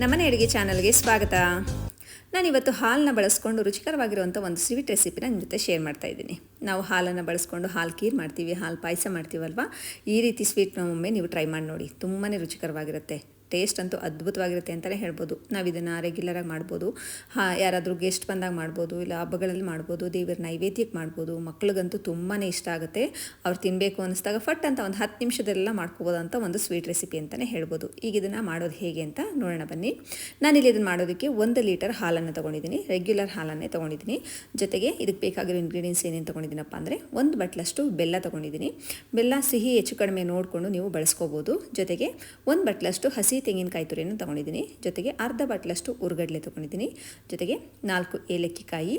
ನಮ್ಮನೆ ಅಡುಗೆ ಚಾನಲ್ಗೆ ಸ್ವಾಗತ. ನಾನಿವತ್ತು ಹಾಲನ್ನ ಬಳಸ್ಕೊಂಡು ರುಚಿಕರವಾಗಿರುವಂಥ ಒಂದು ಸ್ವೀಟ್ ರೆಸಿಪಿನ ನಿಮ್ಮ ಜೊತೆ ಶೇರ್ ಮಾಡ್ತಾ ಇದ್ದೀನಿ. ನಾವು ಹಾಲನ್ನು ಬಳಸ್ಕೊಂಡು ಹಾಲು ಕೀರ್ ಮಾಡ್ತೀವಿ, ಹಾಲು ಪಾಯಸ ಮಾಡ್ತೀವಲ್ವ? ಈ ರೀತಿ ಸ್ವೀಟ್ನ ಒಮ್ಮೆ ನೀವು ಟ್ರೈ ಮಾಡಿ ನೋಡಿ. ತುಂಬಾ ರುಚಿಕರವಾಗಿರುತ್ತೆ. ಟೇಸ್ಟ್ ಅಂತೂ ಅದ್ಭುತವಾಗಿರುತ್ತೆ ಅಂತಲೇ ಹೇಳ್ಬೋದು. ನಾವು ಇದನ್ನು ರೆಗ್ಯುಲರಾಗಿ ಮಾಡ್ಬೋದು. ಹಾಂ, ಯಾರಾದರೂ ಗೆಸ್ಟ್ ಬಂದಾಗ ಮಾಡ್ಬೋದು, ಇಲ್ಲ ಹಬ್ಬಗಳಲ್ಲಿ ಮಾಡ್ಬೋದು, ದೇವರ ನೈವೇದ್ಯಕ್ಕೆ ಮಾಡ್ಬೋದು, ಮಕ್ಳಿಗಂತೂ ತುಂಬಾ ಇಷ್ಟ ಆಗುತ್ತೆ. ಅವ್ರು ತಿನ್ನಬೇಕು ಅನ್ನಿಸ್ದಾಗ ಫಟ್ ಅಂತ ಒಂದು ಹತ್ತು ನಿಮಿಷದಲ್ಲೆಲ್ಲ ಮಾಡ್ಕೋಬೋದು ಅಂತ ಒಂದು ಸ್ವೀಟ್ ರೆಸಿಪಿ ಅಂತಲೇ ಹೇಳ್ಬೋದು. ಈಗ ಇದನ್ನು ಮಾಡೋದು ಹೇಗೆ ಅಂತ ನೋಡೋಣ ಬನ್ನಿ. ನಾನಿಲ್ಲಿ ಇದನ್ನು ಮಾಡೋದಕ್ಕೆ ಒಂದು ಲೀಟರ್ ಹಾಲನ್ನು ತೊಗೊಂಡಿದ್ದೀನಿ. ರೆಗ್ಯುಲರ್ ಹಾಲನ್ನೇ ತೊಗೊಂಡಿದ್ದೀನಿ. ಜೊತೆಗೆ ಇದಕ್ಕೆ ಬೇಕಾಗಿರೋ ಇಂಗ್ರೀಡಿಯೆಂಟ್ಸ್ ಏನೇನು ತೊಗೊಂಡಿದ್ದೀನಪ್ಪ ಅಂದರೆ ಒಂದು ಬಟ್ಲಷ್ಟು ಬೆಲ್ಲ ತೊಗೊಂಡಿದ್ದೀನಿ. ಬೆಲ್ಲ ಸಿಹಿ ಹೆಚ್ಚು ಕಡಿಮೆ ನೋಡಿಕೊಂಡು ನೀವು ಬಳಸ್ಕೋಬೋದು. ಜೊತೆಗೆ ಒಂದು ಬಟ್ಲಷ್ಟು ಹಸಿ ತೆಂಗಿನಕಾಯಿ ತುರಿಯನ್ನು ತೊಗೊಂಡಿದ್ದೀನಿ. ಜೊತೆಗೆ ಅರ್ಧ ಬಾಟ್ಲಷ್ಟು ಉರ್ಗಡ್ಲೆ ತೊಗೊಂಡಿದ್ದೀನಿ. ಜೊತೆಗೆ ನಾಲ್ಕು ಏಲಕ್ಕಿಕಾಯಿ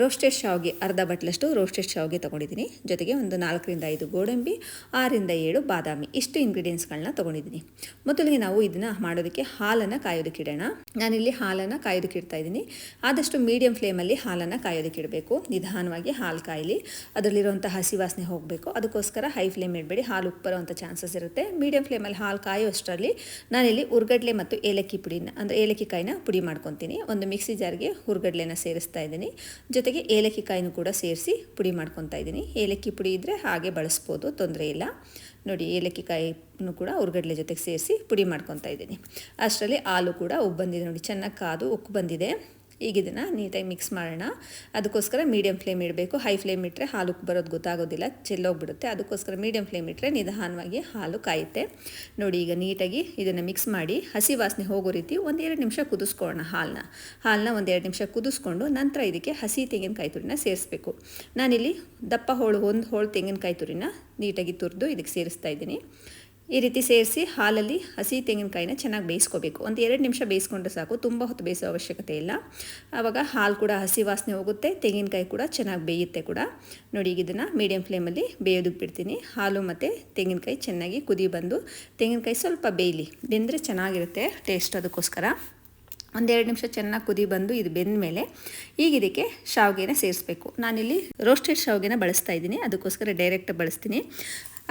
ರೋಸ್ಟೆಡ್ ಶಾವಿಗೆ ಅರ್ಧ ಬಟ್ಲಷ್ಟು ರೋಸ್ಟೆಡ್ ಶಾವಿಗೆ ತೊಗೊಂಡಿದ್ದೀನಿ. ಜೊತೆಗೆ ಒಂದು ನಾಲ್ಕರಿಂದ ಐದು ಗೋಡಂಬಿ ಆರಿಂದ ಏಳು ಬಾದಾಮಿ ಇಷ್ಟು ಇಂಗ್ರೀಡಿಯೆಂಟ್ಸ್ಗಳನ್ನ ತೊಗೊಂಡಿದ್ದೀನಿ. ಮೊದಲಿಗೆ ನಾವು ಇದನ್ನು ಮಾಡೋದಕ್ಕೆ ಹಾಲನ್ನು ಕಾಯೋದಕ್ಕೆ ಇಡೋಣ. ನಾನಿಲ್ಲಿ ಹಾಲನ್ನು ಕಾಯೋದಕ್ಕೆ ಇಡ್ತಾ ಇದ್ದೀನಿ. ಆದಷ್ಟು ಮೀಡಿಯಂ ಫ್ಲೇಮಲ್ಲಿ ಹಾಲನ್ನು ಕಾಯೋದಕ್ಕೆ ಇಡಬೇಕು. ನಿಧಾನವಾಗಿ ಹಾಲು ಕಾಯಲಿ. ಅದರಲ್ಲಿರುವಂಥ ಹಸಿ ವಾಸನೆ ಹೋಗಬೇಕು. ಅದಕ್ಕೋಸ್ಕರ ಹೈ ಫ್ಲೇಮ್ ಇಡಬೇಡಿ. ಹಾಲು ಉಪ್ಪು ಬರುವಂಥ ಚಾನ್ಸಸ್ ಇರುತ್ತೆ. ಮೀಡಿಯಂ ಫ್ಲೇಮಲ್ಲಿ ಹಾಲು ಕಾಯೋ ಅಷ್ಟರಲ್ಲಿ ನಾನಿಲ್ಲಿ ಉರ್ಗಡ್ಲೆ ಮತ್ತು ಏಲಕ್ಕಿ ಪುಡಿನ, ಅಂದರೆ ಏಲಕ್ಕಿ ಕಾಯಿನ ಪುಡಿ ಮಾಡ್ಕೊತೀನಿ. ಒಂದು ಮಿಕ್ಸಿ ಜಾರ್ಗೆ ಹುರ್ಗಡ್ಲೆನ ಸೇರಿಸ್ತಾ ಇದ್ದೀನಿ. ಜೊತೆಗೆ ಏಲಕ್ಕಿ ಕಾಯಿನೂ ಕೂಡ ಸೇರಿಸಿ ಪುಡಿ ಮಾಡ್ಕೊತಾ ಇದ್ದೀನಿ. ಏಲಕ್ಕಿ ಪುಡಿ ಇದ್ದರೆ ಹಾಗೆ ಬಳಸ್ಬೋದು, ತೊಂದರೆ ಇಲ್ಲ. ನೋಡಿ, ಏಲಕ್ಕಿ ಕಾಯಿನೂ ಕೂಡ ಉರ್ಗಡ್ಲೆ ಜೊತೆಗೆ ಸೇರಿಸಿ ಪುಡಿ ಮಾಡ್ಕೊತಾ ಇದ್ದೀನಿ. ಅಷ್ಟರಲ್ಲಿ ಹಾಲು ಕೂಡ ಉಬ್ಬಂದಿದೆ ಬಂದಿದೆ ನೋಡಿ, ಚೆನ್ನಾಗಿ ಕಾದು ಉಕ್ಕು ಬಂದಿದೆ. ಈಗ ಇದನ್ನು ನೀಟಾಗಿ ಮಿಕ್ಸ್ ಮಾಡೋಣ. ಅದಕ್ಕೋಸ್ಕರ ಮೀಡಿಯಮ್ ಫ್ಲೇಮ್ ಇಡಬೇಕು. ಹೈ ಫ್ಲೇಮ್ ಇಟ್ಟರೆ ಹಾಲು ಬರೋದು ಗೊತ್ತಾಗೋದಿಲ್ಲ, ಚೆಲ್ಲೋಗ್ಬಿಡುತ್ತೆ. ಅದಕ್ಕೋಸ್ಕರ ಮೀಡಿಯಮ್ ಫ್ಲೇಮ್ ಇಟ್ಟರೆ ನಿಧಾನವಾಗಿ ಹಾಲು ಕಾಯುತ್ತೆ. ನೋಡಿ, ಈಗ ನೀಟಾಗಿ ಇದನ್ನು ಮಿಕ್ಸ್ ಮಾಡಿ ಹಸಿ ವಾಸನೆ ಹೋಗೋ ರೀತಿ ಒಂದೆರಡು ನಿಮಿಷ ಕುದಿಸ್ಕೊಳ್ಳೋಣ ಹಾಲನ್ನ. ಹಾಲನ್ನ ಒಂದೆರಡು ನಿಮಿಷ ಕುದಿಸ್ಕೊಂಡು ನಂತರ ಇದಕ್ಕೆ ಹಸಿ ತೆಂಗಿನಕಾಯಿ ತುರಿನ ಸೇರಿಸ್ಬೇಕು. ನಾನಿಲ್ಲಿ ದಪ್ಪ ಹೋಳು, ಒಂದು ಹೋಳು ತೆಂಗಿನಕಾಯಿ ತುರಿನ ನೀಟಾಗಿ ತುರಿದು ಇದಕ್ಕೆ ಸೇರಿಸ್ತಾ ಇದ್ದೀನಿ. ಈ ರೀತಿ ಸೇರಿಸಿ ಹಾಲಲ್ಲಿ ಹಸಿ ತೆಂಗಿನಕಾಯಿನ ಚೆನ್ನಾಗಿ ಬೇಯಿಸ್ಕೋಬೇಕು. ಒಂದು ಎರಡು ನಿಮಿಷ ಬೇಯಿಸ್ಕೊಂಡ್ರೆ ಸಾಕು. ತುಂಬ ಹೊತ್ತು ಬೇಯಿಸೋ ಅವಶ್ಯಕತೆ ಇಲ್ಲ. ಆವಾಗ ಹಾಲು ಕೂಡ ಹಸಿ ವಾಸನೆ ಹೋಗುತ್ತೆ. ತೆಂಗಿನಕಾಯಿ ಕೂಡ ಚೆನ್ನಾಗಿ ಬೇಯುತ್ತೆ ಕೂಡ. ನೋಡಿ, ಈಗ ಇದನ್ನು ಮೀಡಿಯಂ ಫ್ಲೇಮಲ್ಲಿ ಬೇಯೋದಕ್ಕೆ ಬಿಡ್ತೀನಿ. ಹಾಲು ಮತ್ತು ತೆಂಗಿನಕಾಯಿ ಚೆನ್ನಾಗಿ ಕುದಿ ಬಂದು, ತೆಂಗಿನಕಾಯಿ ಸ್ವಲ್ಪ ಬೇಯಲಿ. ಬೆಂದರೆ ಚೆನ್ನಾಗಿರುತ್ತೆ ಟೇಸ್ಟ್ ಅದಕ್ಕೋಸ್ಕರ. ಒಂದೆರಡು ನಿಮಿಷ ಚೆನ್ನಾಗಿ ಕುದಿ ಬಂದು ಇದು ಬೆಂದ ಮೇಲೆ ಈಗ ಇದಕ್ಕೆ ಶಾವಿಗೆನ ಸೇರಿಸ್ಬೇಕು. ನಾನಿಲ್ಲಿ ರೋಸ್ಟೆಡ್ ಶಾವಿಗೆನ ಬಳಸ್ತಾ ಇದ್ದೀನಿ. ಅದಕ್ಕೋಸ್ಕರ ಡೈರೆಕ್ಟ್ ಬಳಸ್ತೀನಿ.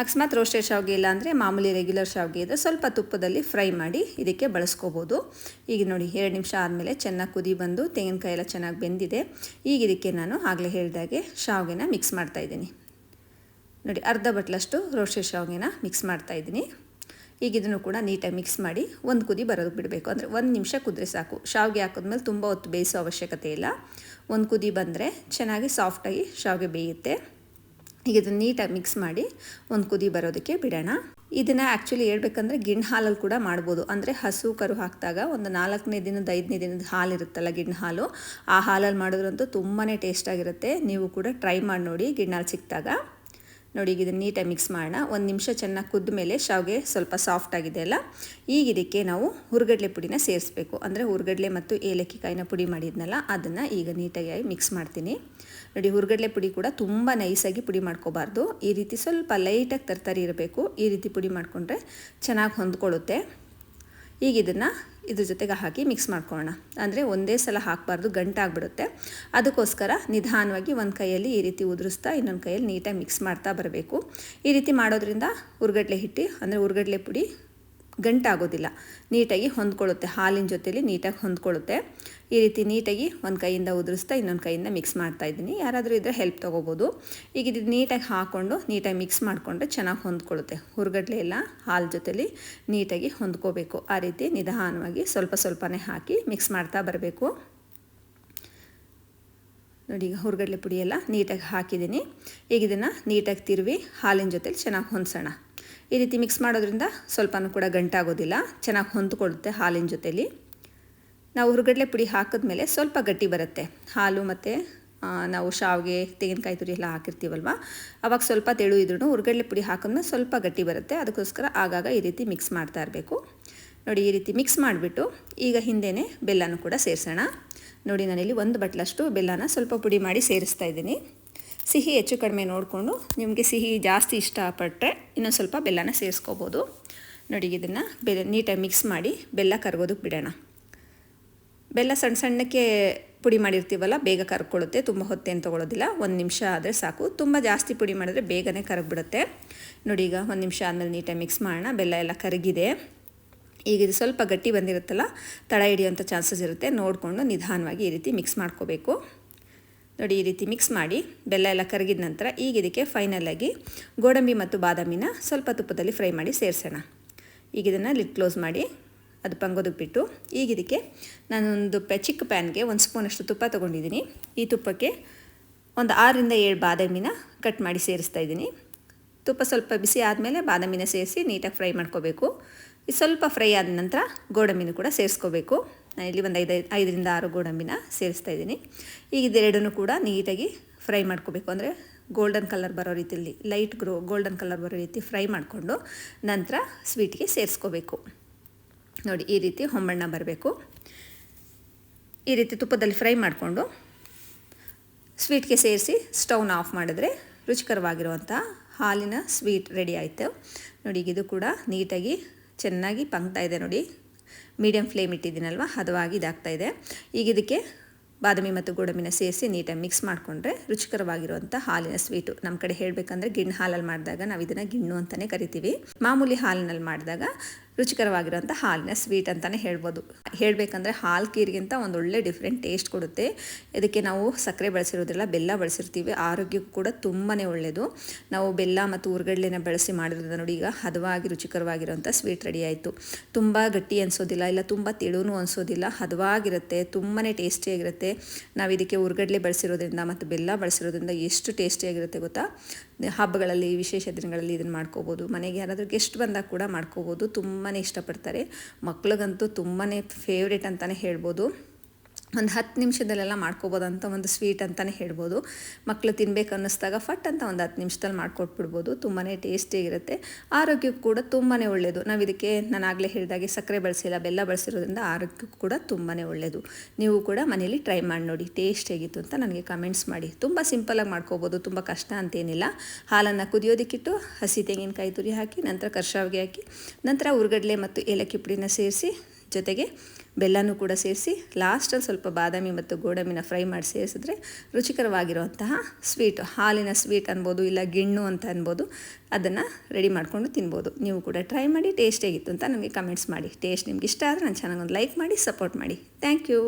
ಅಕಸ್ಮಾತ್ ರೋಸ್ಟೆಡ್ ಶಾವಿಗೆ ಇಲ್ಲ ಅಂದರೆ ಮಾಮೂಲಿ ರೆಗ್ಯುಲರ್ ಶಾವಿಗೆ ಇದೆ ಸ್ವಲ್ಪ ತುಪ್ಪದಲ್ಲಿ ಫ್ರೈ ಮಾಡಿ ಇದಕ್ಕೆ ಬಳಸ್ಕೋಬೋದು. ಈಗ ನೋಡಿ, ಎರಡು ನಿಮಿಷ ಆದಮೇಲೆ ಚೆನ್ನಾಗಿ ಕುದಿ ಬಂದು ತೆಂಗಿನಕಾಯಿ ಎಲ್ಲ ಚೆನ್ನಾಗಿ ಬೆಂದಿದೆ. ಈಗ ಇದಕ್ಕೆ ನಾನು ಆಗಲೇ ಹೇಳಿದಾಗೆ ಶಾವಿಗೆನ ಮಿಕ್ಸ್ ಮಾಡ್ತಾಯಿದ್ದೀನಿ ನೋಡಿ, ಅರ್ಧ ಬಟ್ಲಷ್ಟು ರೋಸ್ಟೆಡ್ ಶಾವಿಗೆನ ಮಿಕ್ಸ್ ಮಾಡ್ತಾಯಿದ್ದೀನಿ ಈಗ ಇದನ್ನು ಕೂಡ ನೀಟಾಗಿ ಮಿಕ್ಸ್ ಮಾಡಿ ಒಂದು ಕುದಿ ಬರೋದಕ್ಕೆ ಬಿಡಬೇಕು. ಅಂದರೆ ಒಂದು ನಿಮಿಷ ಕುದ್ರೆ ಸಾಕು. ಶಾವಿಗೆ ಹಾಕಿದ್ಮೇಲೆ ತುಂಬ ಹೊತ್ತು ಬೇಯಿಸೋ ಅವಶ್ಯಕತೆ ಇಲ್ಲ. ಒಂದು ಕುದಿ ಬಂದರೆ ಚೆನ್ನಾಗಿ ಸಾಫ್ಟಾಗಿ ಶಾವಿಗೆ ಬೇಯುತ್ತೆ. ಈಗ ಇದನ್ನು ನೀಟಾಗಿ ಮಿಕ್ಸ್ ಮಾಡಿ ಒಂದು ಕುದಿ ಬರೋದಕ್ಕೆ ಬಿಡೋಣ. ಇದನ್ನು ಆ್ಯಕ್ಚುಲಿ ಹೇಳ್ಬೇಕಂದ್ರೆ ಗಿಣ್ಣ ಹಾಲಲ್ಲಿ ಕೂಡ ಮಾಡ್ಬೋದು. ಅಂದರೆ ಹಸು ಕರು ಹಾಕಿದಾಗ ಒಂದು ನಾಲ್ಕನೇ ದಿನದ, ಐದನೇ ದಿನದ ಹಾಲು ಇರುತ್ತಲ್ಲ ಗಿಣ್ಣು ಹಾಲು, ಆ ಹಾಲಲ್ಲಿ ಮಾಡಿದ್ರಂತೂ ತುಂಬಾ ಟೇಸ್ಟಾಗಿರುತ್ತೆ ನೀವು ಕೂಡ ಟ್ರೈ ಮಾಡಿ ನೋಡಿ ಗಿಣ್ಣಲ್ಲಿ ಸಿಕ್ಕಿದಾಗ. ನೋಡಿ, ಈಗ ಇದನ್ನು ನೀಟಾಗಿ ಮಿಕ್ಸ್ ಮಾಡೋಣ. ಒಂದು ನಿಮಿಷ ಚೆನ್ನಾಗಿ ಕುದ್ದ ಮೇಲೆ ಶಾವಿಗೆ ಸ್ವಲ್ಪ ಸಾಫ್ಟ್ ಆಗಿದೆ ಅಲ್ಲ? ಈಗ ಇದಕ್ಕೆ ನಾವು ಹುರ್ಗಡ್ಲೆ ಪುಡಿನ ಸೇರಿಸ್ಬೇಕು. ಅಂದರೆ ಹುರ್ಗಡ್ಲೆ ಮತ್ತು ಏಲಕ್ಕಿ ಕಾಯಿನ ಪುಡಿ ಮಾಡಿದ್ನಲ್ಲ, ಅದನ್ನು ಈಗ ನೀಟಾಗಿ ಮಿಕ್ಸ್ ಮಾಡ್ತೀನಿ. ನೋಡಿ, ಹುರ್ಗಡ್ಲೆ ಪುಡಿ ಕೂಡ ತುಂಬ ನೈಸಾಗಿ ಪುಡಿ ಮಾಡ್ಕೋಬಾರ್ದು. ಈ ರೀತಿ ಸ್ವಲ್ಪ ಲೈಟಾಗಿ ತರಕಾರಿ ಇರಬೇಕು. ಈ ರೀತಿ ಪುಡಿ ಮಾಡಿಕೊಂಡ್ರೆ ಚೆನ್ನಾಗಿ ಹೊಂದ್ಕೊಳ್ಳುತ್ತೆ. ಈಗ ಇದನ್ನು ಇದ್ರ ಜೊತೆಗೆ ಹಾಕಿ ಮಿಕ್ಸ್ ಮಾಡ್ಕೊಳ್ಳೋಣ. ಅಂದರೆ ಒಂದೇ ಸಲ ಹಾಕಬಾರ್ದು ಗಂಟಾಗ್ಬಿಡುತ್ತೆ ಅದಕ್ಕೋಸ್ಕರ ನಿಧಾನವಾಗಿ ಒಂದು ಕೈಯಲ್ಲಿ ಈ ರೀತಿ ಉದುರಿಸ್ತಾ ಇನ್ನೊಂದು ಕೈಯಲ್ಲಿ ನೀಟಾಗಿ ಮಿಕ್ಸ್ ಮಾಡ್ತಾ ಬರಬೇಕು. ಈ ರೀತಿ ಮಾಡೋದ್ರಿಂದ ಉರ್ಗಡ್ಲೆ ಹಿಟ್ಟು, ಅಂದರೆ ಉರ್ಗಡ್ಲೆ ಪುಡಿ ಗಂಟಾಗೋದಿಲ್ಲ. ನೀಟಾಗಿ ಹೊಂದ್ಕೊಳ್ಳುತ್ತೆ. ಹಾಲಿನ ಜೊತೆಯಲ್ಲಿ ನೀಟಾಗಿ ಹೊಂದ್ಕೊಳ್ಳುತ್ತೆ. ಈ ರೀತಿ ನೀಟಾಗಿ ಒಂದು ಕೈಯಿಂದ ಉದುರಿಸ್ತಾ ಇನ್ನೊಂದು ಕೈಯಿಂದ ಮಿಕ್ಸ್ ಮಾಡ್ತಾ ಇದ್ದೀನಿ. ಯಾರಾದರೂ ಇದ್ದರೆ ಹೆಲ್ಪ್ ತೊಗೋಬೋದು. ಈಗ ಇದು ನೀಟಾಗಿ ಹಾಕ್ಕೊಂಡು ನೀಟಾಗಿ ಮಿಕ್ಸ್ ಮಾಡಿಕೊಂಡ್ರೆ ಚೆನ್ನಾಗಿ ಹೊಂದ್ಕೊಳ್ಳುತ್ತೆ. ಹುರ್ಗಡ್ಲೆ ಎಲ್ಲ ಹಾಲು ಜೊತೆಲಿ ನೀಟಾಗಿ ಹೊಂದ್ಕೋಬೇಕು. ಆ ರೀತಿ ನಿಧಾನವಾಗಿ ಸ್ವಲ್ಪ ಸ್ವಲ್ಪನೇ ಹಾಕಿ ಮಿಕ್ಸ್ ಮಾಡ್ತಾ ಬರಬೇಕು. ನೋಡಿ, ಈಗ ಹುರ್ಗಡ್ಲೆ ಪುಡಿ ಎಲ್ಲ ನೀಟಾಗಿ ಹಾಕಿದ್ದೀನಿ. ಈಗ ಇದನ್ನು ನೀಟಾಗಿ ತಿರುವಿ ಹಾಲಿನ ಜೊತೆಲಿ ಚೆನ್ನಾಗಿ ಹೊಂದ್ಸೋಣ. ಈ ರೀತಿ ಮಿಕ್ಸ್ ಮಾಡೋದ್ರಿಂದ ಸ್ವಲ್ಪನೂ ಕೂಡ ಗಂಟಾಗೋದಿಲ್ಲ. ಚೆನ್ನಾಗಿ ಹೊಂದ್ಕೊಳ್ಳುತ್ತೆ ಹಾಲಿನ ಜೊತೆಲಿ. ನಾವು ಹುರುಗಡ್ಲೆ ಪುಡಿ ಹಾಕಿದ್ಮೇಲೆ ಸ್ವಲ್ಪ ಗಟ್ಟಿ ಬರುತ್ತೆ. ಹಾಲು ಮತ್ತು ನಾವು ಶಾವಿಗೆ, ತೆಂಗಿನಕಾಯಿ ತುರಿ ಎಲ್ಲ ಹಾಕಿರ್ತೀವಲ್ವ? ಅವಾಗ ಸ್ವಲ್ಪ ತೆಳು ಇದ್ರೂ ಹುರುಗಡ್ಲೆ ಪುಡಿ ಹಾಕಿದ್ಮೇಲೆ ಸ್ವಲ್ಪ ಗಟ್ಟಿ ಬರುತ್ತೆ. ಅದಕ್ಕೋಸ್ಕರ ಆಗಾಗ ಈ ರೀತಿ ಮಿಕ್ಸ್ ಮಾಡ್ತಾ ಇರಬೇಕು. ನೋಡಿ, ಈ ರೀತಿ ಮಿಕ್ಸ್ ಮಾಡಿಬಿಟ್ಟು ಈಗ ಹಿಂದೆಯೇ ಬೆಲ್ಲನೂ ಕೂಡ ಸೇರಿಸೋಣ. ನೋಡಿ, ನಾನಿಲ್ಲಿ ಒಂದು ಬಟ್ಲಷ್ಟು ಬೆಲ್ಲನ ಸ್ವಲ್ಪ ಪುಡಿ ಮಾಡಿ ಸೇರಿಸ್ತಾ ಇದ್ದೀನಿ. ಸಿಹಿ ಹೆಚ್ಚು ಕಡಿಮೆ ನೋಡಿಕೊಂಡು ನಿಮಗೆ ಸಿಹಿ ಜಾಸ್ತಿ ಇಷ್ಟಪಟ್ಟರೆ ಇನ್ನೊಂದು ಸ್ವಲ್ಪ ಬೆಲ್ಲನ ಸೇರಿಸ್ಕೋಬೋದು. ನೋಡಿ ಇದನ್ನು ಬೆಲ್ಲ ನೀಟಾಗಿ ಮಿಕ್ಸ್ ಮಾಡಿ ಬೆಲ್ಲ ಕರ್ಗೋದಕ್ಕೆ ಬಿಡೋಣ. ಬೆಲ್ಲ ಸಣ್ಣ ಸಣ್ಣಕ್ಕೆ ಪುಡಿ ಮಾಡಿರ್ತೀವಲ್ಲ, ಬೇಗ ಕರ್ಕೊಳ್ಳುತ್ತೆ, ತುಂಬ ಹೊತ್ತೇನು ತೊಗೊಳೋದಿಲ್ಲ. ಒಂದು ನಿಮಿಷ ಆದರೆ ಸಾಕು. ತುಂಬ ಜಾಸ್ತಿ ಪುಡಿ ಮಾಡಿದ್ರೆ ಬೇಗನೆ ಕರಗ್ಬಿಡುತ್ತೆ. ನೋಡಿ ಈಗ ಒಂದು ನಿಮಿಷ ಆದಮೇಲೆ ನೀಟಾಗಿ ಮಿಕ್ಸ್ ಮಾಡೋಣ. ಬೆಲ್ಲ ಎಲ್ಲ ಕರಗಿದೆ. ಈಗ ಇದು ಸ್ವಲ್ಪ ಗಟ್ಟಿ ಬಂದಿರುತ್ತಲ್ಲ, ತಳ ಹಿಡಿಯುವಂಥ ಚಾನ್ಸಸ್ ಇರುತ್ತೆ. ನೋಡಿಕೊಂಡು ನಿಧಾನವಾಗಿ ಈ ರೀತಿ ಮಿಕ್ಸ್ ಮಾಡ್ಕೋಬೇಕು. ನೋಡಿ ಈ ರೀತಿ ಮಿಕ್ಸ್ ಮಾಡಿ ಬೆಲ್ಲ ಎಲ್ಲ ಕರಗಿದ ನಂತರ ಈಗ ಇದಕ್ಕೆ ಫೈನಲಾಗಿ ಗೋಡಂಬಿ ಮತ್ತು ಬಾದಾಮಿನ ಸ್ವಲ್ಪ ತುಪ್ಪದಲ್ಲಿ ಫ್ರೈ ಮಾಡಿ ಸೇರಿಸೋಣ. ಈಗ ಇದನ್ನು ಲಿಡ್ ಕ್ಲೋಸ್ ಮಾಡಿ ಅದು ಪಂಗೋದು ಬಿಟ್ಟು ಈಗ ಇದಕ್ಕೆ ನಾನೊಂದು ಪೆ ಚಿಕ್ಕ ಪ್ಯಾನ್ಗೆ ಒಂದು ಸ್ಪೂನಷ್ಟು ತುಪ್ಪ ತೊಗೊಂಡಿದ್ದೀನಿ. ಈ ತುಪ್ಪಕ್ಕೆ ಒಂದು ಆರರಿಂದ ಏಳು ಬಾದಾಮಿನ ಕಟ್ ಮಾಡಿ ಸೇರಿಸ್ತಾ ಇದ್ದೀನಿ. ತುಪ್ಪ ಸ್ವಲ್ಪ ಬಿಸಿ ಆದಮೇಲೆ ಬಾದಾಮಿನ ಸೇರಿಸಿ ನೀಟಾಗಿ ಫ್ರೈ ಮಾಡ್ಕೋಬೇಕು. ಸ್ವಲ್ಪ ಫ್ರೈ ಆದ ನಂತರ ಗೋಡಂಬಿನೂ ಕೂಡ ಸೇರಿಸ್ಕೋಬೇಕು. ನಾನು ಇಲ್ಲಿ ಒಂದು ಐದು ಐದರಿಂದ ಆರು ಗೋಡಂಬಿನ ಸೇರಿಸ್ತಾ ಇದ್ದೀನಿ. ಈಗ ಇದೆರಡೂ ಕೂಡ ನೀಟಾಗಿ ಫ್ರೈ ಮಾಡ್ಕೋಬೇಕು. ಅಂದರೆ ಗೋಲ್ಡನ್ ಕಲರ್ ಬರೋ ರೀತಿಯಲ್ಲಿ ಲೈಟ್ ಗ್ರೋ ಗೋಲ್ಡನ್ ಕಲರ್ ಬರೋ ರೀತಿ ಫ್ರೈ ಮಾಡಿಕೊಂಡು ನಂತರ ಸ್ವೀಟ್ಗೆ ಸೇರಿಸ್ಕೋಬೇಕು. ನೋಡಿ, ಈ ರೀತಿ ಹೊಂಬಣ್ಣ ಬರಬೇಕು. ಈ ರೀತಿ ತುಪ್ಪದಲ್ಲಿ ಫ್ರೈ ಮಾಡಿಕೊಂಡು ಸ್ವೀಟ್ಗೆ ಸೇರಿಸಿ ಸ್ಟೌನ್ ಆಫ್ ಮಾಡಿದ್ರೆ ರುಚಿಕರವಾಗಿರುವಂಥ ಹಾಲಿನ ಸ್ವೀಟ್ ರೆಡಿ ಆಯಿತು. ನೋಡಿ, ಇದು ಕೂಡ ನೀಟಾಗಿ ಚೆನ್ನಾಗಿ ಪಂಕ್ತಾ ಇದೆ. ನೋಡಿ ಮೀಡಿಯಮ್ ಫ್ಲೇಮ್ ಇಟ್ಟಿದ್ದೀನಲ್ವ? ಹದವಾಗಿ ಇದಾಗ್ತಾ ಇದೆ. ಈಗ ಇದಕ್ಕೆ ಬಾದಾಮಿ ಮತ್ತು ಗೋಡಂಬಿನ ಸೇರಿಸಿ ನೀಟಾಗಿ ಮಿಕ್ಸ್ ಮಾಡಿಕೊಂಡ್ರೆ ರುಚಿಕರವಾಗಿರುವಂಥ ಹಾಲಿನ ಸ್ವೀಟು. ನಮ್ಮ ಕಡೆ ಹೇಳಬೇಕಂದ್ರೆ ಗಿಣ್ಣು ಹಾಲಲ್ಲಿ ಮಾಡಿದಾಗ ನಾವು ಇದನ್ನು ಗಿಣ್ಣು ಅಂತಲೇ ಕರಿತೀವಿ. ಮಾಮೂಲಿ ಹಾಲಿನಲ್ಲಿ ಮಾಡಿದಾಗ ರುಚಿಕರವಾಗಿರೋಂಥ ಹಾಲಿನ ಸ್ವೀಟ್ ಅಂತಲೇ ಹೇಳ್ಬೋದು. ಹೇಳಬೇಕಂದ್ರೆ ಹಾಲು ಕೀರಿಗಿಂತ ಒಂದು ಒಳ್ಳೆ ಡಿಫ್ರೆಂಟ್ ಟೇಸ್ಟ್ ಕೊಡುತ್ತೆ. ಇದಕ್ಕೆ ನಾವು ಸಕ್ಕರೆ ಬಳಸಿರೋದಿಲ್ಲ ಬೆಲ್ಲ ಬಳಸಿರ್ತೀವಿ. ಆರೋಗ್ಯಕ್ಕೂ ಕೂಡ ತುಂಬಾ ಒಳ್ಳೆಯದು ನಾವು ಬೆಲ್ಲ ಮತ್ತು ಉರ್ಗಡ್ಲೆನ ಬಳಸಿ ಮಾಡಿರೋದ್ರಿಂದ ನೋಡಿ ಈಗ ಹದವಾಗಿ ರುಚಿಕರವಾಗಿರುವಂಥ ಸ್ವೀಟ್ ರೆಡಿ ಆಯಿತು. ತುಂಬ ಗಟ್ಟಿ ಅನಿಸೋದಿಲ್ಲ, ಇಲ್ಲ ತುಂಬ ತೆಳುನೂ ಅನಿಸೋದಿಲ್ಲ, ಹದವಾಗಿರುತ್ತೆ ತುಂಬಾ ಟೇಸ್ಟಿಯಾಗಿರುತ್ತೆ ನಾವು ಇದಕ್ಕೆ ಉರ್ಗಡ್ಲೆ ಬಳಸಿರೋದ್ರಿಂದ ಮತ್ತು ಬೆಲ್ಲ ಬಳಸಿರೋದ್ರಿಂದ ಎಷ್ಟು ಟೇಸ್ಟಿಯಾಗಿರುತ್ತೆ ಗೊತ್ತಾ? ಹಬ್ಬಗಳಲ್ಲಿ, ವಿಶೇಷ ದಿನಗಳಲ್ಲಿ ಇದನ್ನು ಮಾಡ್ಕೋಬೋದು. ಮನೆಗೆ ಯಾರಾದರೂ ಗೆಸ್ಟ್ ಬಂದಾಗ ಕೂಡ ಮಾಡ್ಕೋಬೋದು. ತುಂಬಾ ಇಷ್ಟಪಡ್ತಾರೆ. ಮಕ್ಳಿಗಂತೂ ತುಂಬಾ ಫೇವ್ರೇಟ್ ಅಂತಲೇ ಹೇಳ್ಬೋದು. ಒಂದು ಹತ್ತು ನಿಮಿಷದಲ್ಲೆಲ್ಲ ಮಾಡ್ಕೋಬೋದಂತ ಒಂದು ಸ್ವೀಟ್ ಅಂತಲೇ ಹೇಳ್ಬೋದು. ಮಕ್ಕಳು ತಿನ್ಬೇಕು ಅನ್ನಿಸ್ದಾಗ ಫಟ್ ಅಂತ ಒಂದು ಹತ್ತು ನಿಮಿಷದಲ್ಲಿ ಮಾಡ್ಕೊಟ್ಬಿಡ್ಬೋದು. ತುಂಬಾ ಟೇಸ್ಟಿಯಾಗಿರುತ್ತೆ ಆರೋಗ್ಯಕ್ಕೂ ಕೂಡ ತುಂಬಾ ಒಳ್ಳೆಯದು ನಾವು ಇದಕ್ಕೆ ನಾನು ಆಗಲೇ ಹೇಳಿದಾಗೆ ಸಕ್ಕರೆ ಬಳಸಿಲ್ಲ ಬೆಲ್ಲ ಬಳಸಿರೋದ್ರಿಂದ ಆರೋಗ್ಯಕ್ಕೂ ಕೂಡ ತುಂಬಾ ಒಳ್ಳೆಯದು ನೀವು ಕೂಡ ಮನೇಲಿ ಟ್ರೈ ಮಾಡಿ ನೋಡಿ. ಟೇಸ್ಟ್ ಹೇಗಿತ್ತು ಅಂತ ನನಗೆ ಕಮೆಂಟ್ಸ್ ಮಾಡಿ. ತುಂಬ ಸಿಂಪಲಾಗಿ ಮಾಡ್ಕೋಬೋದು. ತುಂಬ ಕಷ್ಟ ಅಂತೇನಿಲ್ಲ. ಹಾಲನ್ನು ಕುದಿಯೋದಕ್ಕಿಟ್ಟು ಹಸಿ ತೆಂಗಿನಕಾಯಿ ತುರಿ ಹಾಕಿ, ನಂತರ ಕರ್ಷಾವಿಗೆ ಹಾಕಿ, ನಂತರ ಉರ್ಗಡ್ಲೆ ಮತ್ತು ಏಲಕ್ಕಿ ಪುಡಿನ ಸೇರಿಸಿ ಜೊತೆಗೆ ಬೆಲ್ಲನೂ ಕೂಡ ಸೇರಿಸಿ ಲಾಸ್ಟಲ್ಲಿ ಸ್ವಲ್ಪ ಬಾದಾಮಿ ಮತ್ತು ಗೋಡಂಬಿನ ಫ್ರೈ ಮಾಡಿ ಸೇರಿಸಿದ್ರೆ ರುಚಿಕರವಾಗಿರುವಂತಹ ಸ್ವೀಟ್. ಹಾಲಿನ ಸ್ವೀಟ್ ಅನ್ಬೋದು ಇಲ್ಲ ಗಿಣ್ಣು ಅಂತ ಅನ್ಬೋದು, ಅದನ್ನು ರೆಡಿ ಮಾಡಿಕೊಂಡು ತಿನ್ಬೋದು. ನೀವು ಕೂಡ ಟ್ರೈ ಮಾಡಿ ಟೇಸ್ಟ್ ಹೇಗಿತ್ತು ಅಂತ ನಮಗೆ ಕಮೆಂಟ್ಸ್ ಮಾಡಿ. ಟೇಸ್ಟ್ ನಿಮ್ಗೆ ಇಷ್ಟ ಆದರೆ ನಾನು ಚೆನ್ನಾಗಿ ಒಂದು ಲೈಕ್ ಮಾಡಿ ಸಪೋರ್ಟ್ ಮಾಡಿ. Thank you